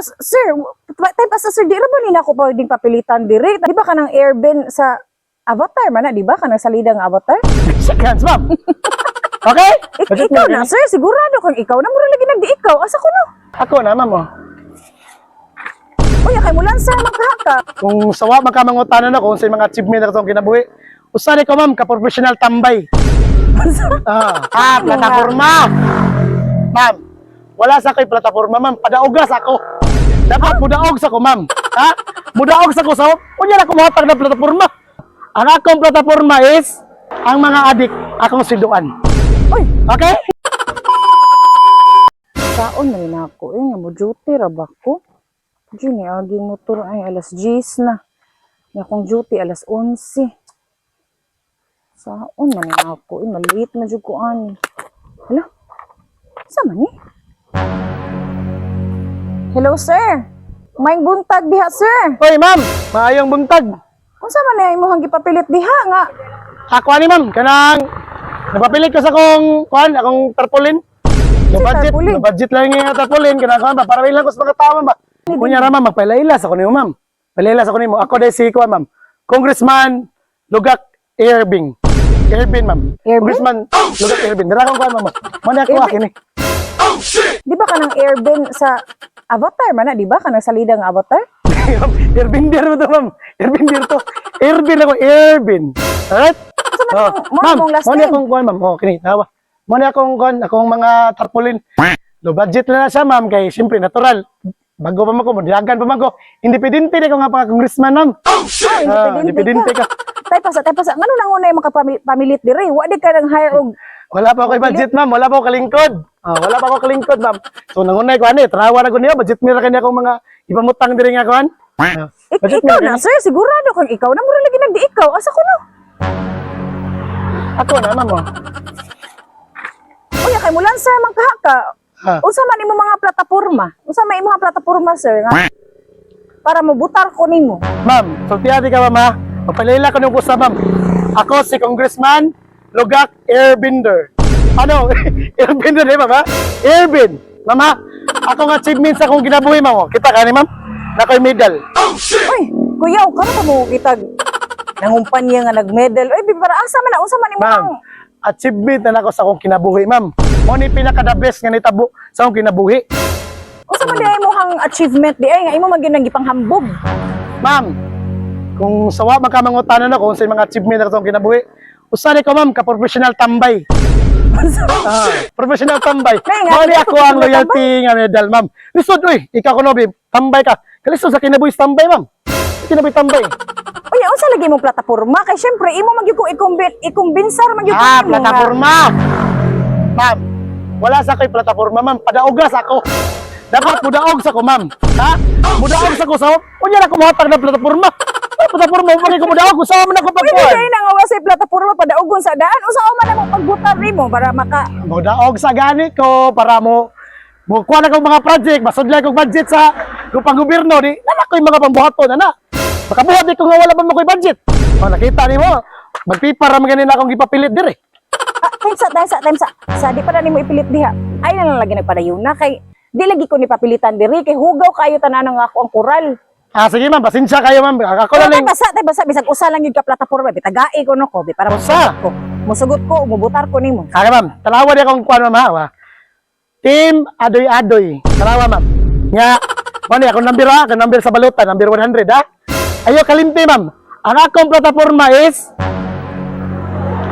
plus, sir, tay pa sa sir, di ra ba nila ako pwedeng papilitan diri? Di ba ka ng airbend sa avatar man na, di ba? Ka ng salida nga avatar? Shake hands, ma'am. Okay? Ik- ikaw na, na, sir, sigurado kang ikaw na mura lagi nagdi ikaw. Asa ko no? Ako na, ma'am. Oh. Uy, kay mulan sir magkahaka. Kung sawa magkamangutanan ako sa mga achievement na itong kinabuhi, usari ko, ma'am, ka-professional tambay. Ah, ah, plataforma. Ma'am, wala sa ko'y plataforma, ma'am. Padaogas ako. Dapat mudaog sa ko, ma'am. Ha? Mudaog sa ko sa Unya na kumuhatag na plataforma. Ang akong plataforma is ang mga adik akong siduan. Uy, Okay? saon na rin ako. Eh, nga mo duty ra ba ko? Diyan ni aging motor ay alas 10 na. Nga akong duty alas 11. Saon na rin ako. Eh, maliit na dyan ko ani. Hala? Sama ni? Hello, sir. May buntag diha, sir. Hoy, ma'am. Maayong buntag. Unsa man na imong gipapilit diha nga? Ako ani, ma'am. Kanang napapilit ko sa akong kuan, akong tarpaulin. No budget, tarpaulin? no budget lang yung tarpaulin. Kanang kuan ba, para ilang ko sa mga tao, ba? Kunya ra, ma'am, magpailailas ako nimo, ma'am. Pailailas ako nimo. Ako dahil si kuan, ma'am. Congressman Lugak Airbing. Airbin, ma'am. Congressman Lugak Airbin. Dara akong kuan, ma'am. Mani ako Airbin? akin eh. Di ba ka ng airbend sa avatar man na? Di ba ka ng salida nga avatar? Airbin dir mo to, ma'am. Airbin dir to. Airbin ako, Airbin. Alright? Oh, mo- mo ma'am, name? akong kuan, ma'am. Oh, kini, tawa. Mo ni akong kuan, akong mga tarpaulin. Low budget na na siya, ma'am, kay siyempre natural. Bago pa man ko, madiagan pa man ko. Independente na ko nga pa congressman, ma'am. Oh, Ah, independente ka. Tay pa sa, tay pa sa. Ngano nang unay makapamilit diri? Wa di ka nang hire og Wala pa ako budget, ma'am. Wala pa ako kalingkod. Ah, wala pa ako kalingkod, ma'am. So, nangunay ko, ano, trawa na ko niya. Budget mira kanya akong mga ipamutang diri nga, kuan. Ah, Ik- budget ikaw na, kanya. sir, sigurado kang ikaw na mura lagi nagdi ikaw. Asa ko no? Ako na, ma'am, oh. Uy, kay mulan sir magkahaka. Ah. Unsa man imo mga plataporma? Unsa man imo mga plataporma, sir? Nga, para mabutar ko nimo. Ma'am, sultiyati ka, ma'am, ha? Magpalila ko nung kusa, ma'am. Ako si Congressman Lugak Airbinder. Ano? Airbinder, eh, ma'am, ha? Airbin. Ma'am, ha? Ako nga achievement sa akong ginabuhi, ma'am. oh. Kita ka ni, ma'am? Na ko'y medal. Uy, kuya, ka na mo kitag nangumpanya nga nagmedal. Uy, para asa man na unsa man imo Ma'am, achievement na ako sa akong kinabuhi, ma'am. Mo ni pinaka-the best nga nitabo sa akong kinabuhi. unsa man di imo hang achievement di ay nga imo man gyud nang gipanghambog. Ma'am, kung sawa magkamangutanan ako sa mga achievement na akong kinabuhi, usari ko, ma'am, ka-professional tambay. Ah, professional tambay. Mali ako ang loyalty nga medal, ma'am. Lisod, uy, ikaw ko no, babe. Tambay ka. Kalisod sa kinabuhi tambay, ma'am. Kinabuhi tambay. Uy, unsa lagi mo plataporma kay syempre imo man gyud ko ikumbin ikumbensar man gyud ko Ah, plataforma. Ma'am, wala sa ko'y plataforma, ma'am. Padaogas ako. Dapat mudaog sa ko, ma'am. Ha? Mudaog sa ko sa Unya na kumuhatag na plataforma. Plataforma, mo ko mudaog ko sa man ako Uy, pagkuhan. dili na nga wa sa plataporma padaogon sa daan. Unsa man na mo pagbutar nimo para maka Mudaog sa gani ko para mo mo kuha na kong mga project, masudlan kong budget sa kung pang-gobyerno, di nana ko yung mga pambuhaton, ana. Makabuhat di ko nga wala pa mo ko'y budget. O, nakita ni mo, magpipara man ganun akong ipapilit dire. ah, time sa time sa time sa sa di pa na nimo ipilit diha. Ay na lang lagi nagpadayon na kay di lagi ko ni papilitan diri kay hugaw kayo tanan nga ako ang kural. Ah, sige ma'am, pasensya kayo ma'am. Ako na Pero lang. basa tay basa bisag usa lang gyud ka plataporma bitagai ko no ko bi para musugot ko. Musugot ko, umubutar ko nimo. Kaya ma'am, talawa di akong kuha ma'am ha. Team Adoy Adoy. Talawa ma'am. Nga, ano akong number ha, akong number sa balutan, number 100 ha. Ayo kalimti ma'am. Ang akong plataforma is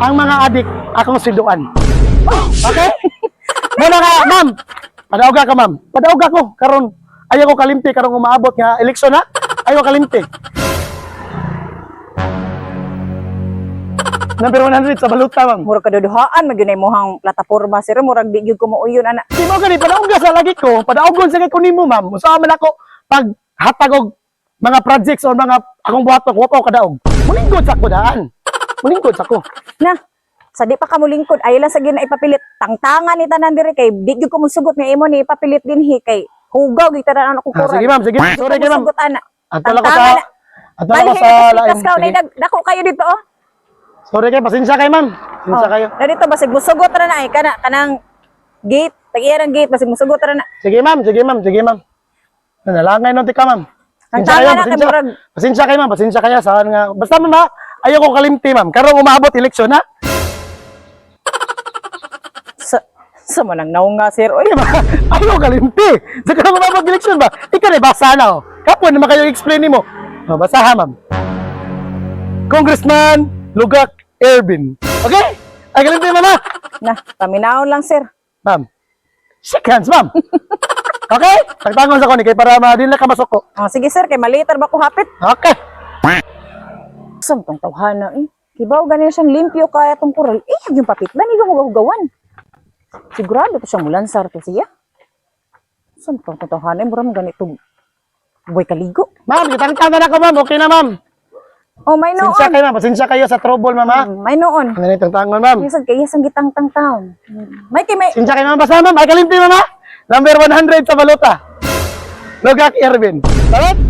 ang mga adik akong siluan. Okay? Muna ka, ma'am. Padauga ka, ma'am. Padauga ko. Karon, ayaw ko kalimti karong umaabot nga eleksyon ha. Ayaw kalimti. Number 100 sa baluta, ma'am. Mura kaduduhaan magyud na imong plataporma sir murag di gyud ko mauyon ana. Di mo gani padaog sa lagi ko, padaogon sa kay kunimo ma'am. Usa man ako pag hatag og mga projects or mga akong buhaton, wa pa ako kadaog. Mulingkod sa ko daan. Mulingkod sa ko. Na, sa di pa ka mo lingkod, ay lang sa gina ipapilit. Tangtangan ni tanan diri kay di gyud ko musugot nga imo ni ipapilit dinhi kay hugaw gyud tanan ako Ah, kuran. sige ma'am, sige. Sorry kay ma'am. Lang ko sa lang ko sa lain. Sige. Sige. Dako kayo dito oh. Sorry kay pasensya kay ma'am. Pasensya Oh, kayo. Na dito basig musugot ra na ay kana kanang gate, tagiya ng gate basig musugot ra na. Sige ma'am, sige ma'am, sige ma'am. Nanalangay nung tika, ma'am. Pasensya kayo, tama na, pasensya. kamurag. Pasensya kayo, ma'am. Pasensya kayo. Sa nga. Basta, ma'am, ha? Ayaw ko kalimti, ma'am. Karong umabot eleksyon, ha? Sa manang naong nga, sir. Oy, ma, ayaw kalimti. Sa karong umabot eleksyon ba? Ikaw na, basa na, oh. Kapwa naman kayo explain mo. Oh, basa ha, ma'am. Congressman Lugak Ervin. Okay? Ay, kalimti, ma'am, ha? na, paminaon lang, sir. Ma'am. Shake hands, ma'am. Okay? Tagtangon sa ko ni kay para madili ka masuko. Oh, sige, sir, kay malitar ba ko hapit? Okay. Sam tong tawhana eh. Kibaw ganin siyang limpyo kaya tong kural. Eh, yung papit ba ni hugawan? Sigurado to siyang mulansar to siya. Sam tong tawhana, mura mo ganito. Boy kaligo. Ma'am, kitang na ako, ma'am. Okay na, ma'am. Oh, may noon. Pasensya kayo, ma'am. Pasensya kayo sa trouble, ma'am, ha? Mm, May noon. Ano itong tangon, ma'am? Yasag kay yasang gitang tang taon. May kay may Pasensya kayo, ma'am. Basta, ma'am. Ay, kalimti, ma'am, ha? Number 100 sa baluta. Lugak Ervin. Salat?